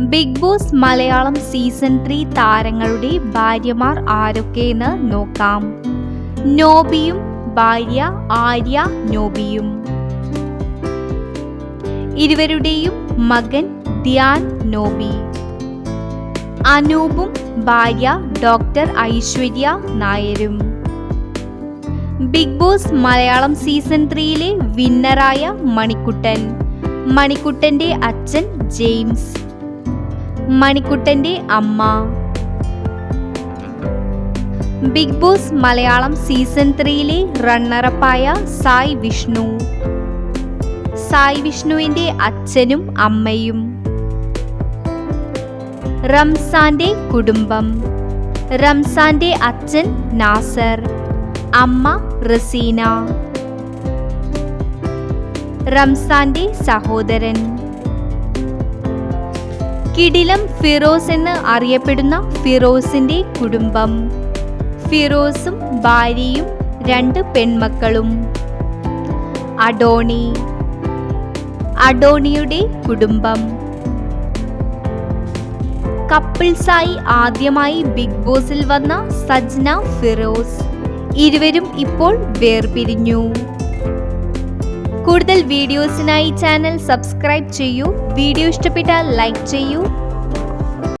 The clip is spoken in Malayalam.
Big boss Malayalam season three താരങ്ങളുടെ ഭാര്യമാർ ആരൊക്കെയെന്ന് നോക്കാം. നോബിയും ഭാര്യ ആര്യ നോബിയും. ഇരുവരുടെയും മകൻ ധ്യാൻ നോബി. അനൂപും ഭാര്യ ഡോക്ടർ ഐശ്വര്യ നായരും. ബിഗ് ബോസ് മലയാളം സീസൺ ത്രീയിലെ വിന്നറായ മണിക്കുട്ടൻ. മണിക്കുട്ടന്റെ അച്ഛൻ ജെയിംസ്. മണിക്കുട്ടന്റെ അമ്മ. ബിഗ് ബോസ് മലയാളം സീസൺ ത്രീയിലെ റണ്ണറപ്പായ സായ് വിഷ്ണു. സായ് വിഷ്ണുവിന്റെ അച്ഛനും അമ്മയും. റംസാന്റെ കുടുംബം. റംസാന്റെ അച്ഛൻ നാസർ അമ്മ റസീന. റംസാന്റെ സഹോദരൻ. കിടിലം ഫിറോസ് എന്ന് അറിയപ്പെടുന്ന ഫിറോസിന്റെ കുടുംബം. ഫിറോസും ഭാര്യയും രണ്ട് പെൺമക്കളും. അഡോണി. അഡോണിയുടെ കുടുംബം. കപ്പിൾസായി ആദ്യമായി ബിഗ് ബോസിൽ വന്ന സജ്ന ഫിറോസ്. ഇരുവരും ഇപ്പോൾ വേർപിരിഞ്ഞു. കൂടുതൽ വീഡിയോസിനായി ചാനൽ സബ്സ്ക്രൈബ് ചെയ്യൂ. വീഡിയോ ഇഷ്ടപ്പെട്ടാൽ ലൈക്ക് ചെയ്യൂ.